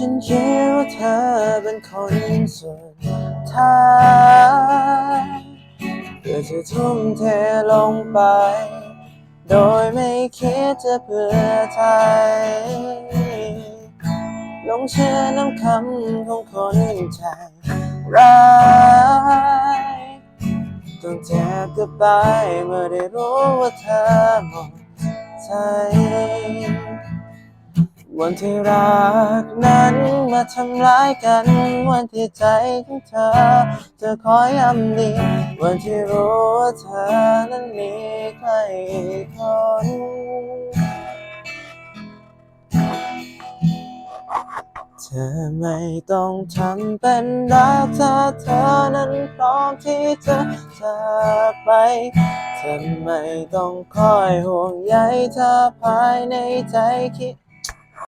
ฉันคิดว่าเธอเป็นคนสุดท้ายเพื่อจะทุ่มเทลงไป โดยไม่คิดจะเพื่อไทยลงเชื่อน้ำคำของคนใจร้ายต้องเจ็บกับตายเมื่อได้รู้ว่าเธอหมดใจ วันที่รักนั้นมาทำร้ายกัน วันที่ใจของเธอจะคอยย้ำดีวันที่รู้ว่าเธอนั้นมีใครอีกคนเธอไม่ต้องทำเป็นรักถ้าเธอนั้นพร้อมที่จะจากไปเธอไม่ต้องคอยห่วงใยเธอภายในใจคิด